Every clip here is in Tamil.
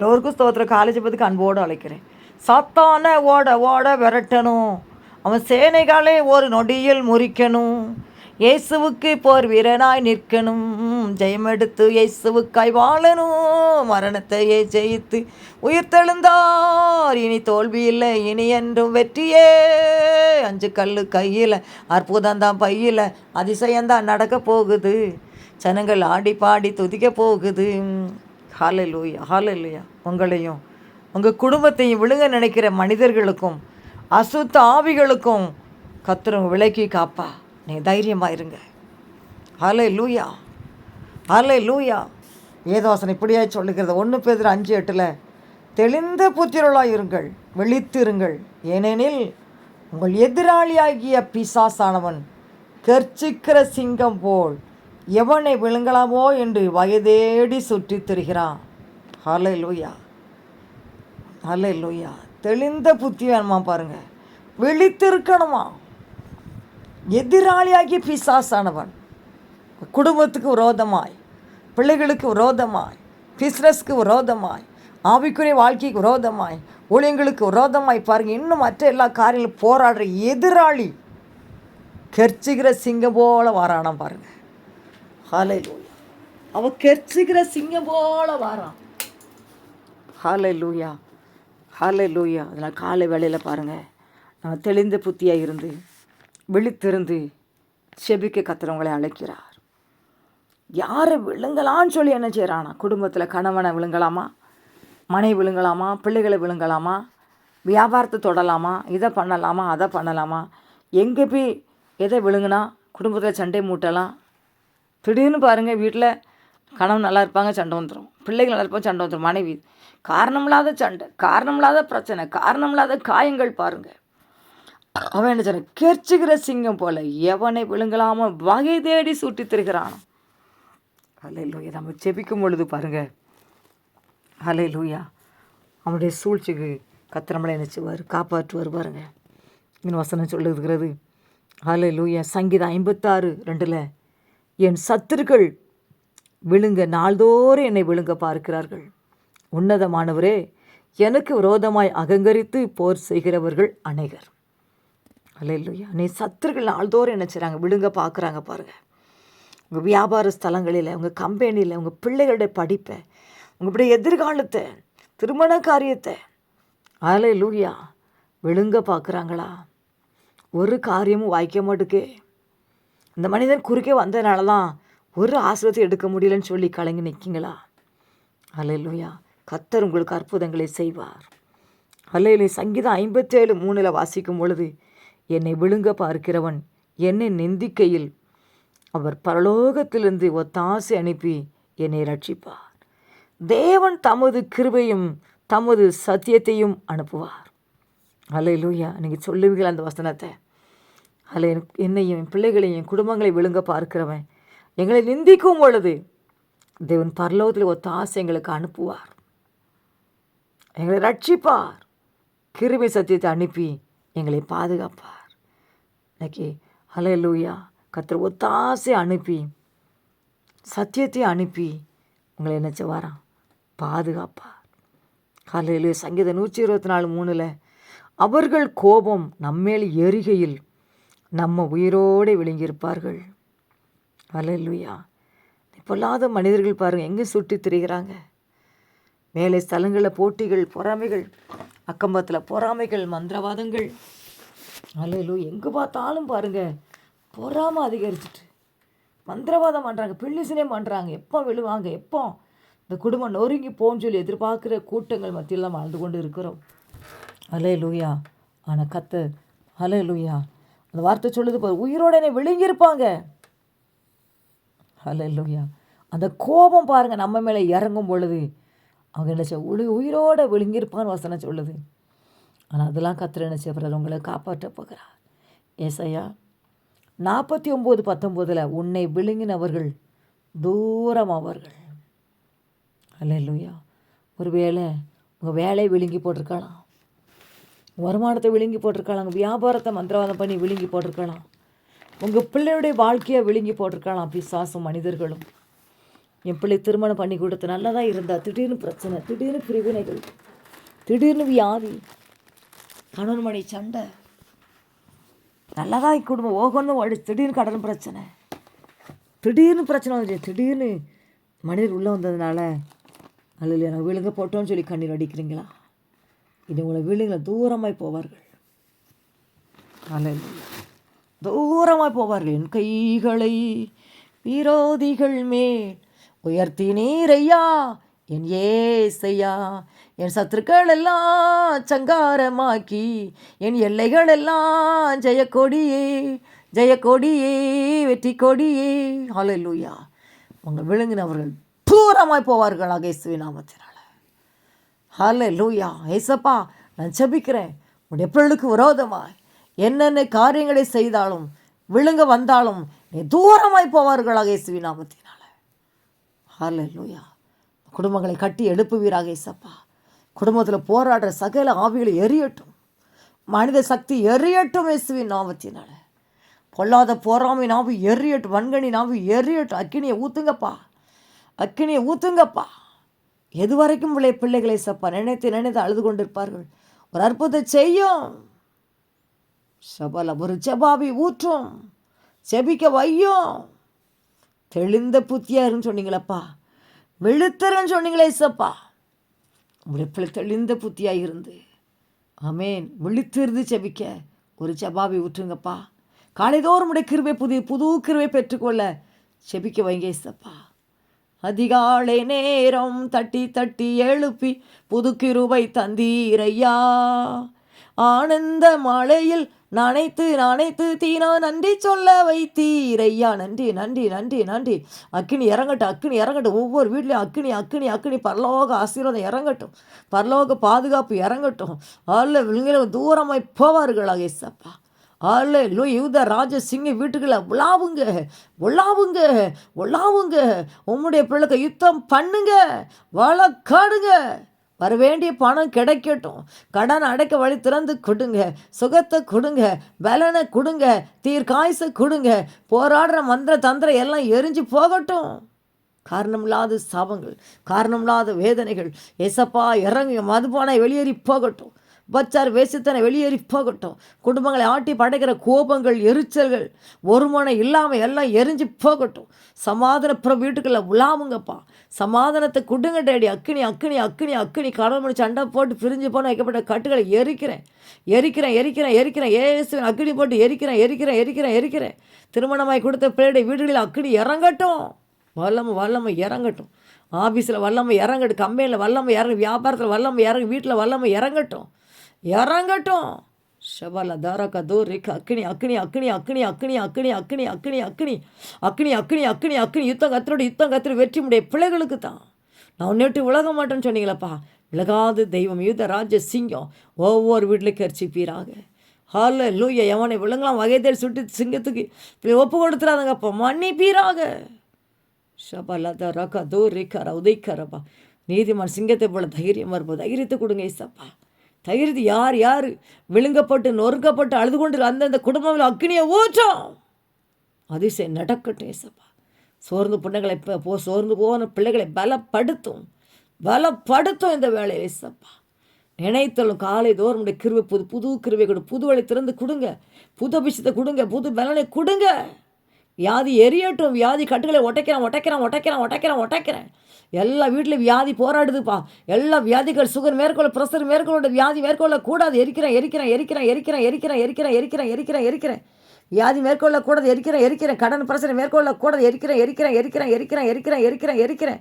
எல்லோருக்கும் ஸ்தோத்திர காலேஜ் பற்றி அன்போடு அழைக்கிறேன். சத்தான ஓட ஓட விரட்டணும். அவன் சேனைகளை ஒரு நொடியில் முறிக்கணும். இயேசுவுக்கு போர் வீரனாய் நிற்கணும். ஜெயமெடுத்து இயேசுவுக்காய் வாழணும். மரணத்தையே ஜெயித்து உயிர்த்தெழுந்தார் இனி தோல்வி இல்லை இனி என்றும் வெற்றியே. அஞ்சு கல் கையில் அற்புதம்தான் பையில் அதிசயம்தான் நடக்க போகுது. ஜனங்கள் ஆடி பாடி துதிக்க போகுது. ஹாலலூயா ஹாலலூயா உங்களையும் உங்கள் குடும்பத்தையும் விழுங்க நினைக்கிற மனிதர்களுக்கும் அசுத்த ஆவிகளுக்கும் கத்துறவங்க விலக்கி காப்பா. நீங்கள் தைரியமாக இருங்க. ஹலே லூயா ஹலே லூயா ஏதோசனை இப்படியா சொல்லுகிறது. ஒன்று பேர் அஞ்சு எட்டில் தெளிந்த புத்திரளாக இருங்கள் விழித்திருங்கள். ஏனெனில் உங்கள் எதிராளியாகிய பிசாசானவன் கர்ச்சிக்கிற சிங்கம் போல் எவனை விழுங்கலாமோ என்று வயதேடி சுற்றி திரிகிறான். ஹலை லூயா ஹலை லூயா தெளிந்த புத்தி வேணுமா பாருங்க. விழித்திருக்கணுமா? எதிராளியாகி பிசாசானவன். குடும்பத்துக்கு விரோதமாய் பிள்ளைகளுக்கு விரோதமாய் பிஸ்னஸ்க்கு விரோதமாய் ஆவிக்குரிய வாழ்க்கைக்கு விரோதமாய் ஊழியங்களுக்கு விரோதமாய் பாருங்கள் இன்னும் மற்ற எல்லா காரியங்களும் போராடுற எதிராளி. கெர்ச்சிக்கிற சிங்கம் போல வாரானம் பாருங்கள் ஹாலை லூயா அவன் கெர்ச்சிக்கிற சிங்கம் போல வாரான். ஹாலை லூயா ஹாலை லூயா அதனால் காலை வேலையில் பாருங்கள் நம்ம தெளிந்த புத்தியாக இருந்து விழித்திருந்து செபிக்க கத்துறவங்களை அழைக்கிறார். யாரை விழுங்கலான்னு சொல்லி என்ன செய்கிறானா குடும்பத்தில் கணவனை விழுங்கலாமா? மனை விழுங்கலாமா? பிள்ளைகளை விழுங்கலாமா? வியாபாரத்தை தொடலாமா? இதை பண்ணலாமா? அதை பண்ணலாமா? எங்கே போய் எதை விழுங்குனா? குடும்பத்தில் சண்டை மூட்டலாம் திடீர்னு பாருங்கள் வீட்டில் கணவன் நல்லா இருப்பாங்க சண்டை வந்துடும் பிள்ளைகள் நல்லா இருப்பாங்க சண்டை வந்துடும் மனைவி காரணமில்லாத சண்டை காரணமில்லாத பிரச்சனை காரணமில்லாத காயங்கள் பாருங்கள் அவன் என்ன சொன்ன கெர்ச்சுகிற சிங்கம் போல எவனை விழுங்கலாமோ வகை தேடி சுட்டி தருகிறான். ஹலே லூயா நம்ம செபிக்கும் பொழுது பாருங்க. அலை லூயா அவனுடைய சூழ்ச்சிக்கு கத்திரமலை நினச்சிவார் காப்பாற்றுவார் பாருங்கள் இன்னும் வசனம் சொல்லுகிறது. ஹலே லூயா சங்கீதம் ஐம்பத்தாறு ரெண்டில் என் சத்துருக்கள் விழுங்க நாள்தோறும் என்னை விழுங்க பார்க்கிறார்கள். உன்னதமானவரே எனக்கு விரோதமாய் அகங்கரித்து போர் செய்கிறவர்கள் அநேகர். அல்லையா நீ சத்துருக்கள் நாள்தோறும் என்ன செய்கிறாங்க விழுங்க பார்க்குறாங்க பாருங்கள் உங்கள் வியாபார ஸ்தலங்களில் உங்கள் கம்பெனியில் உங்கள் பிள்ளைகளுடைய படிப்பை உங்களுடைய எதிர்காலத்தை திருமண காரியத்தை அதில் லூயா விழுங்க பார்க்குறாங்களா? ஒரு காரியமும் வாய்க்க மாட்டுக்கே. இந்த மனிதன் குறுக்கே வந்ததுனால தான் ஒரு ஆசிரியத்தை எடுக்க முடியலன்னு சொல்லி கலங்கி நிற்கிங்களா அலையிலுயா கத்தர் உங்களுக்கு அற்புதங்களை செய்வார். அலையிலே சங்கீதம் ஐம்பத்தேழு மூணில் வாசிக்கும் பொழுது என்னை விழுங்க பார்க்கிறவன் என்னை நிந்திக்கையில் அவர் பரலோகத்திலிருந்து ஒத்தாசை அனுப்பி என்னை ரட்சிப்பார். தேவன் தமது கிருபையும் தமது சத்தியத்தையும் அனுப்புவார். அலை லூயா நீங்கள் சொல்லுவீங்களா அந்த வசனத்தை? அலை என்னையும் என் பிள்ளைகளையும் என் குடும்பங்களை விழுங்க பார்க்கிறவன். எங்களை நிந்திக்கும் பொழுது தேவன் பரலோகத்தில் ஒரு தாசை எங்களுக்கு அனுப்புவார். எங்களை ரட்சிப்பார். கிருமி சத்தியத்தை அனுப்பி எங்களை பாதுகாப்பார். இன்னைக்கு அலை லூயா கத்திர ஒத்தாசை அனுப்பி சத்தியத்தை அனுப்பி உங்களை என்ன செய்வாராம் பாதுகாப்பார். காலையில் சங்கீத நூற்றி இருபத்தி நாலு மூணில் அவர்கள் கோபம் நம்மேல் எரிகையில் நம்ம உயிரோடு விழுங்கியிருப்பார்கள். அலையிலுயா பொல்லாத மனிதர்கள் பாருங்கள் எங்கே சுற்றி திரிகிறாங்க? மேலே ஸ்தலங்களில் போட்டிகள் பொறாமைகள் அக்கம்பத்தில் பொறாமைகள் மந்திரவாதங்கள். அலையிலு எங்கே பார்த்தாலும் பாருங்கள் பொறாமல் அதிகரிச்சிட்டு. மந்திரவாதம் பண்ணுறாங்க பிள்ளிசனே பண்ணுறாங்க எப்போ விழுவாங்க எப்போ? இந்த குடும்பம் நொறுங்கி போன்னு சொல்லி எதிர்பார்க்குற கூட்டங்கள் மத்தியெல்லாம் வாழ்ந்து கொண்டு இருக்கிறோம். அலே லூயா ஆனால் கத்து அலே லூயா அந்த வார்த்தை சொல்லுது பாரு உயிரோட என்னை விழுங்கியிருப்பாங்க. அல்ல இல்லையா அந்த கோபம் பாருங்கள் நம்ம மேலே இறங்கும் பொழுது அவங்க என்ன செய்ய உளி உயிரோட விழுங்கியிருப்பான்னு வசனம் சொல்லுது. ஆனால் அதெல்லாம் கத்திர என்ன செய்யப்படுறது உங்களை காப்பாற்ற போகிறார். ஏசையா நாற்பத்தி ஒம்பது பத்தொம்போதில் உன்னை விழுங்கினவர்கள் தூரம் அவர்கள். இல்லையா ஒரு வேளை உங்கள் வேலையை விழுங்கி போட்டிருக்கலாம். வருமானத்தை விழுங்கி போட்டிருக்கலாம் வியாபாரத்தை மந்திரவாதம் பண்ணி விழுங்கி போட்டிருக்கலாம். உங்கள் பிள்ளையுடைய வாழ்க்கையை விழுங்கி போட்டிருக்கலாம் பிசாசும் மனிதர்களும். என் பிள்ளை திருமணம் பண்ணி கொடுத்து நல்லதாக இருந்தா. திடீர்னு பிரச்சனை திடீர்னு பிரிவினைகள் திடீர்னு வியாதி கணவன் மணி சண்டை. நல்லதாக குடும்பம். ஓகோன்னு ஓடி திடீர்னு கடன் பிரச்சனை. திடீர்னு பிரச்சனை வந்துச்சு. திடீர்னு மனிதர் உள்ளே வந்ததுனால அல்ல எனக்கு விழுங்க போட்டோன்னு சொல்லி கண்ணீர் அடிக்கிறீங்களா? இனி உங்களை விழுங்க தூரமாய் போவார்கள். தூரமாய் போவார்கள். என் கைகளை விரோதிகள் மேல் உயர்த்தி நீரையா? என் ஏசையா? என் சத்துருக்கள் எல்லாம் சங்காரமாக்கி என் எல்லைகள் எல்லாம் ஜெயக்கொடியே ஜெயக்கொடியே வெற்றி கொடியே ஹalleluya உங்கள் விழுங்கினவர்கள் தூரமாய் போவார்கள் அகேசுவி நாமத்தினால. ஹalleluya. ஏசப்பா நான் ஜெபிக்கிறேன். உடைய பிள்ளைக்கு விரோதமாய். என்னென்ன காரியங்களை செய்தாலும் விழுங்க வந்தாலும் நீ தூரமாய் போவார்களாக இயேசுவி நாமத்தினால. லூயா குடும்பங்களை கட்டி எழுப்புவீராக இயேசப்பா குடும்பத்தில் போராடுற சகல ஆவிகளை எரியட்டும். மனித சக்தி எரியட்டும் இயேசுவின் நாமத்தினால. பொல்லாத போராமை நாவு எரியட்டும் வன்கணி நாவு எரியட்டும். அக்கினியை ஊத்துங்கப்பா. அக்கினியை ஊத்துங்கப்பா. எது வரைக்கும் பிள்ளை பிள்ளைகளை சப்பா? நினைத்து நினைத்து அழுது கொண்டிருப்பார்கள். ஒரு அற்புதம் செய்யும். சபல ஒரு ஜபாபி ஊற்றும். செபிக்க வையும். தெளிந்த புத்தியாருன்னு சொன்னீங்களப்பா. வெளுத்தரன்னு சொன்னீங்களே சப்பா. உங்களை பிள்ளை தெளிந்த புத்தியாக இருந்து ஆமேன். விழித்திருந்து செபிக்க. ஒரு ஜபாபி ஊற்றுங்கப்பா. காலைதோறும் உடைய கிருவை புது புது கிருவை பெற்றுக்கொள்ள செபிக்க வைங்க சப்பா. அதிகாலை நேரம் தட்டி தட்டி எழுப்பி புது கிருபை தந்தீரையா. ஆனந்த மழையில் நனைத்து நனைத்து தீனா நன்றி சொல்ல வைத்தீரையா. நன்றி நன்றி நன்றி நன்றி. அக்கினி இறங்கட்டும் அக்கினி இறங்கட்டும். ஒவ்வொரு வீட்லேயும் அக்கினி அக்கினி அக்கினி. பரலோக ஆசீர்வாதம் இறங்கட்டும். பரலோக பாதுகாப்பு இறங்கட்டும். அல்ல விழுங்கிற தூரமாய் போவார்களாக இசப்பா அல்ல லோ யூத ராஜசிங்க வீட்டுக்குள்ள உலாவுங்க உலாவுங்க உலாவுங்க. உம்முடைய பிள்ளைக்கு யுத்தம் பண்ணுங்க வழக்காடுங்க வர வேண்டிய பணம் கிடைக்கட்டும். கடன் அடைக்க வழி திறந்து கொடுங்க சுகத்தை கொடுங்க பலனை கொடுங்க தீர்க்காயசை கொடுங்க. போராடுற மந்திர தந்திரம் எல்லாம் எரிஞ்சு போகட்டும். காரணமில்லாத சாபங்கள் காரணமில்லாத வேதனைகள். எசப்பா இறங்கி மதுபானை வெளியேறி போகட்டும். பச்சார் வேசித்தனை வெளியேறி போகட்டும். குடும்பங்களை ஆட்டி படைக்கிற கோபங்கள் எரிச்சல்கள் ஒருமனை இல்லாமல் எல்லாம் எரிஞ்சு போகட்டும். சமாதானப்புறம் வீட்டுக்குள்ள உலாமுங்கப்பா சமாதானத்தை குடுங்க டேடி. அக்கினி அக்கினி அக்கினி அக்கினி. கடல் மணி சண்டை போட்டு பிரிஞ்சு போன வைக்கப்பட்ட கட்டுகளை எரிக்கிறேன். எரிக்கிறேன் எரிக்கிறேன் எரிக்கிறேன். ஏசுவன் அக்கினி போட்டு எரிக்கிறேன் எரிக்கிறேன் எரிக்கிறேன் எரிக்கிறேன். திருமணமாய் கொடுத்த பிள்ளைடைய வீடுகளில் அக்கினி இறங்கட்டும். வல்லமை வல்லமை இறங்கட்டும். ஆஃபீஸில் வல்லமை இறங்கட்டும். கம்பெனியில் வல்லமை இறங்கு வியாபாரத்தில் வல்லமை இறங்கு வீட்டில் வல்லமை இறங்கட்டும். இறங்கட்டும் ஷபல தாரக தோரிக்க அக்னி அக்னி அக்னி அக்னி அக்னி அக்னி அக்னி அக்னி அக்னி அக்னி அக்னி அக்னி அக்னி யுத்தம் கத்திரோட யுத்தம் கத்திர வெற்றி முடிய பிள்ளைகளுக்கு தான் நான் நேற்று விலக மாட்டேன்னு சொன்னீங்களப்பா விலகாது தெய்வம் யுத்த ராஜ சிங்கம் ஒவ்வொரு வீட்டில் கரிச்சிப்பீராக ஹால லூய எவனை விலங்கலாம் வகை தேடி சுட்டு சிங்கத்துக்கு இப்படி ஒப்பு கொடுத்துறாதங்கப்பா மன்னிப்பீராக ஷபலத ரக தோ ரிக்கர உதைக்கரப்பா நீதிமான் சிங்கத்தை போல தைரியம் வரும்போது தைரியத்தை கொடுங்க ஐசப்பா தயிர்து யார் யார்? விழுங்கப்பட்டு நொறுக்கப்பட்டு அழுது கொண்டு அந்தந்த குடும்பங்கள் அக்னியை ஊற்றும். அதிசயம் நடக்கட்டும் ஏசப்பா. சோர்ந்து பிள்ளைகளை இப்போ போ சோர்ந்து போன பிள்ளைகளை பலப்படுத்தும். பலப்படுத்தும் இந்த வேலையை ஏசப்பா. நினைத்தலும் காலை தோறும் கிருவை புது புது கிருவை கொடு புது வழி திறந்து கொடுங்க. புது அபிஷத்தை கொடுங்க புது பலனை கொடுங்க. வியாதி எரியட்டும் வியாதி கட்டுகளை ஒட்டைக்கிறேன் ஒட்டைக்கிறேன் ஒட்டைக்கிறேன் ஒட்டைக்கிறேன் ஒட்டைக்கிறேன் எல்லா வீட்லையும் வியாதி போராடுதுப்பா எல்லா வியாதிகள் சுகர் மேற்கொள்ள ப்ரெஷர் மேற்கொள்ள வியாதி மேற்கொள்ள கூடாது எரிக்கிறேன் எரிக்கிறேன் எரிக்கிறேன் எரிக்கிறேன் எரிக்கிறேன் எரிக்கிறேன் எரிக்கிறேன் எரிக்கிறேன் எரிக்கிறேன் வியாதி மேற்கொள்ள கூடாது எரிக்கிறேன் எரிக்கிறேன் கடன் பிரச்சனை மேற்கொள்ளக்கூடாது எரிக்கிறேன் எரிக்கிறேன் எரிக்கிறேன் எரிக்கிறேன் எரிக்கிறேன் எரிக்கிறேன் எரிக்கிறேன்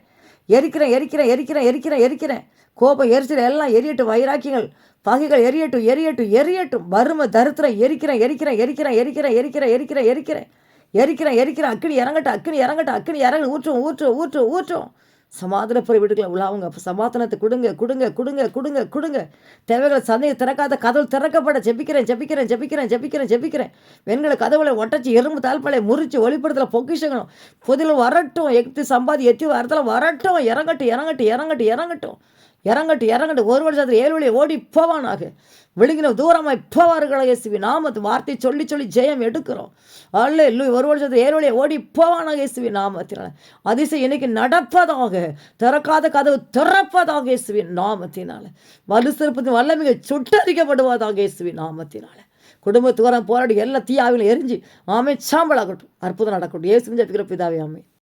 எரிக்கிறேன் எரிக்கிறேன் எரிக்கிறேன் எரிக்கிறேன் எரிக்கிறேன் கோபம் எரிச்சல் எல்லாம் எரியட்டும் வைராக்கியங்கள் பகைகள் எரியட்டும் எரியட்டும் எரியட்டும் வறுமை தருத்திரம் எரிக்கிறேன் எரிக்கிறேன் எரிக்கிறேன் எரிக்கிறேன் எரிக்கிறேன் எரிக்கிறேன் எரிக்கிறேன் எரிக்கிறேன் எரிக்கிறேன் அக்கினி இறங்கட்டும் அக்கினி இறங்கட்டும் அக்கினி இறங்கு ஊற்றும் ஊற்றும் ஊற்றும் ஊற்றும். சமாதானப்புற வீட்டுக்குள்ள உள்ளாவுங்க. அப்போ சமாதானத்தை கொடுங்க கொடுங்க கொடுங்க கொடுங்க கொடுங்க. தேவைகளை சந்தையை திறக்காத கதவு திறக்கப்பட. ஜெபிக்கிறேன் ஜெபிக்கிறேன் ஜெபிக்கிறேன் ஜெபிக்கிறேன் ஜெபிக்கிறேன். வெண்களை கதவுகளை ஒட்டச்சி எறும்பு தாழ்பாலை முறிச்சு ஒளிப்படத்தில் பொக்கிஷங்களும். புதில் வரட்டும் எத்து சம்பாதி எத்தி வரத்தில் வரட்டும் இறங்கட்டும் இறங்கட்டும் இறங்கட்டும் இறங்கட்டும். இறங்கட்டு இறங்கட்டு. ஒரு வருஷத்தில் ஏழு வழியை ஓடி போவானாக. விழுங்கின தூரமாய் போவார்களா இயேசுவி நாமத்து வார்த்தை சொல்லி சொல்லி ஜெயம் எடுக்கிறோம். அல்ல இல்லை ஒரு வருஷத்தில் ஏழு வழியை ஓடி போவானாக இயேசுவி நாமத்தினால. அதிசயம் இன்னைக்கு நடப்பதாக திறக்காத கதவு திறப்பதாக இயேசுவி நாமத்தினால. வலு சிறப்பத்தின் வல்லமிக சுட்டரிக்கப்படுவதாக இயேசுவி நாமத்தினால. குடும்பத்துவரம் போராடி எல்லா தீயாவிலும் எரிஞ்சு ஆமை சாம்பலாகட்டும். அற்புதம் நடக்கட்டும். இயேசு ஜபிக்கிற பிதாவே ஆமை